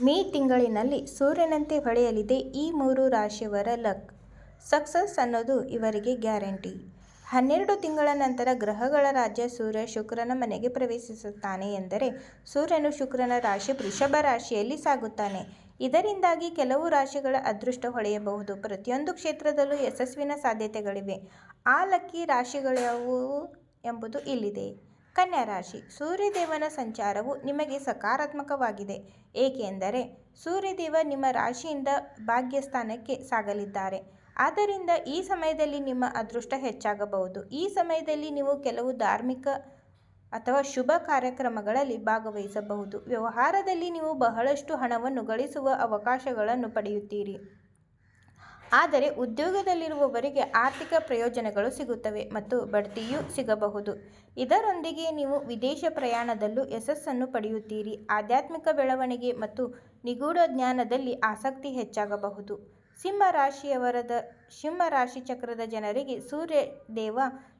ಮೇ ತಿಂಗಳಿನಲ್ಲಿ ಸೂರ್ಯನಂತೆ ಹೊಳೆಯಲಿದೆ ಈ ಮೂರು ರಾಶಿಯವರ ಲಕ್ ಸಕ್ಸಸ್ ಅನ್ನೋದು ಇವರಿಗೆ ಗ್ಯಾರಂಟಿ. ಹನ್ನೆರಡು ತಿಂಗಳ ನಂತರ ಗ್ರಹಗಳ ರಾಜ್ಯ ಸೂರ್ಯ ಶುಕ್ರನ ಮನೆಗೆ ಪ್ರವೇಶಿಸುತ್ತಾನೆ ಎಂದರೆ ಸೂರ್ಯನು ಶುಕ್ರನ ರಾಶಿ ವೃಷಭ ರಾಶಿಯಲ್ಲಿ ಸಾಗುತ್ತಾನೆ. ಇದರಿಂದಾಗಿ ಕೆಲವು ರಾಶಿಗಳ ಅದೃಷ್ಟ ಹೊಳೆಯಬಹುದು. ಪ್ರತಿಯೊಂದು ಕ್ಷೇತ್ರದಲ್ಲೂ ಯಶಸ್ವಿನ ಸಾಧ್ಯತೆಗಳಿವೆ. ಆ ಲಕ್ಕಿ ರಾಶಿಗಳ್ಯಾವುವು ಎಂಬುದು ಇಲ್ಲಿದೆ. ಕನ್ಯಾ ರಾಶಿ: ಸೂರ್ಯದೇವನ ಸಂಚಾರವು ನಿಮಗೆ ಸಕಾರಾತ್ಮಕವಾಗಿದೆ. ಏಕೆಂದರೆ ಸೂರ್ಯದೇವ ನಿಮ್ಮ ರಾಶಿಯಿಂದ ಭಾಗ್ಯಸ್ಥಾನಕ್ಕೆ ಸಾಗಲಿದ್ದಾರೆ. ಆದ್ದರಿಂದ ಈ ಸಮಯದಲ್ಲಿ ನಿಮ್ಮ ಅದೃಷ್ಟ ಹೆಚ್ಚಾಗಬಹುದು. ಈ ಸಮಯದಲ್ಲಿ ನೀವು ಕೆಲವು ಧಾರ್ಮಿಕ ಅಥವಾ ಶುಭ ಕಾರ್ಯಕ್ರಮಗಳಲ್ಲಿ ಭಾಗವಹಿಸಬಹುದು. ವ್ಯವಹಾರದಲ್ಲಿ ನೀವು ಬಹಳಷ್ಟು ಹಣವನ್ನು ಗಳಿಸುವ ಅವಕಾಶಗಳನ್ನು ಪಡೆಯುತ್ತೀರಿ. ಆದರೆ ಉದ್ಯೋಗದಲ್ಲಿರುವವರಿಗೆ ಆರ್ಥಿಕ ಪ್ರಯೋಜನಗಳು ಸಿಗುತ್ತವೆ ಮತ್ತು ಬಡ್ತಿಯೂ ಸಿಗಬಹುದು. ಇದರೊಂದಿಗೆ ನೀವು ವಿದೇಶ ಪ್ರಯಾಣದಲ್ಲೂ ಯಶಸ್ಸನ್ನು ಪಡೆಯುತ್ತೀರಿ. ಆಧ್ಯಾತ್ಮಿಕ ಬೆಳವಣಿಗೆ ಮತ್ತು ನಿಗೂಢ ಜ್ಞಾನದಲ್ಲಿ ಆಸಕ್ತಿ ಹೆಚ್ಚಾಗಬಹುದು. ಸಿಂಹ ರಾಶಿಯವರದ, ಸಿಂಹ ರಾಶಿ ಚಕ್ರದ ಜನರಿಗೆ ಸೂರ್ಯದೇವ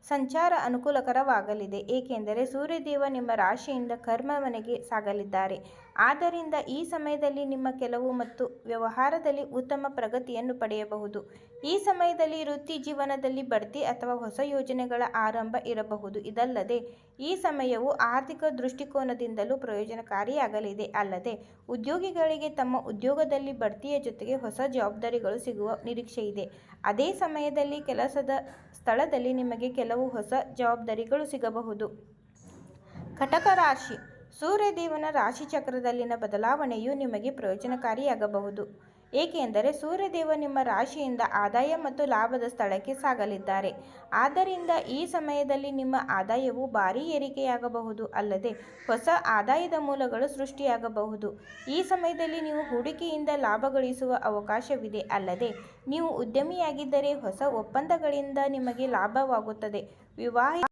ಸಂಚಾರ ಅನುಕೂಲಕರವಾಗಲಿದೆ. ಏಕೆಂದರೆ ಸೂರ್ಯದೇವ ನಿಮ್ಮ ರಾಶಿಯಿಂದ ಕರ್ಮ ಮನೆಗೆ ಸಾಗಲಿದ್ದಾರೆ. ಆದ್ದರಿಂದ ಈ ಸಮಯದಲ್ಲಿ ನಿಮ್ಮ ಕೆಲವು ಮತ್ತು ವ್ಯವಹಾರದಲ್ಲಿ ಉತ್ತಮ ಪ್ರಗತಿಯನ್ನು ಪಡೆಯಬಹುದು. ಈ ಸಮಯದಲ್ಲಿ ವೃತ್ತಿ ಜೀವನದಲ್ಲಿ ಬಡ್ತಿ ಅಥವಾ ಹೊಸ ಯೋಜನೆಗಳ ಆರಂಭ ಇರಬಹುದು. ಇದಲ್ಲದೆ, ಈ ಸಮಯವು ಆರ್ಥಿಕ ದೃಷ್ಟಿಕೋನದಿಂದಲೂ ಪ್ರಯೋಜನಕಾರಿಯಾಗಲಿದೆ. ಅಲ್ಲದೆ, ಉದ್ಯೋಗಿಗಳಿಗೆ ತಮ್ಮ ಉದ್ಯೋಗದಲ್ಲಿ ಬಡ್ತಿಯ ಜೊತೆಗೆ ಹೊಸ ಜವಾಬ್ದಾರಿಗಳು ಸಿಗುವ ನಿರೀಕ್ಷೆಯಿದೆ. ಅದೇ ಸಮಯದಲ್ಲಿ ಕೆಲಸದ ಸ್ಥಳದಲ್ಲಿ ನಿಮಗೆ ಕೆಲವು ಹೊಸ ಜವಾಬ್ದಾರಿಗಳು ಸಿಗಬಹುದು. ಕಟಕ ರಾಶಿ: ಸೂರ್ಯದೇವನ ರಾಶಿ ಚಕ್ರದಲ್ಲಿನ ಬದಲಾವಣೆಯು ನಿಮಗೆ ಪ್ರಯೋಜನಕಾರಿಯಾಗಬಹುದು. ಏಕೆಂದರೆ ಸೂರ್ಯದೇವ ನಿಮ್ಮ ರಾಶಿಯಿಂದ ಆದಾಯ ಮತ್ತು ಲಾಭದ ಸ್ಥಳಕ್ಕೆ ಸಾಗಲಿದ್ದಾರೆ. ಆದ್ದರಿಂದ ಈ ಸಮಯದಲ್ಲಿ ನಿಮ್ಮ ಆದಾಯವು ಭಾರೀ ಏರಿಕೆಯಾಗಬಹುದು. ಅಲ್ಲದೆ ಹೊಸ ಆದಾಯದ ಮೂಲಗಳು ಸೃಷ್ಟಿಯಾಗಬಹುದು. ಈ ಸಮಯದಲ್ಲಿ ನೀವು ಹೂಡಿಕೆಯಿಂದ ಲಾಭ ಗಳಿಸುವ ಅವಕಾಶವಿದೆ. ಅಲ್ಲದೆ ನೀವು ಉದ್ಯಮಿಯಾಗಿದ್ದರೆ ಹೊಸ ಒಪ್ಪಂದಗಳಿಂದ ನಿಮಗೆ ಲಾಭವಾಗುತ್ತದೆ. ವಿವಾಹಿತರಾಗಿದ್ದರೆ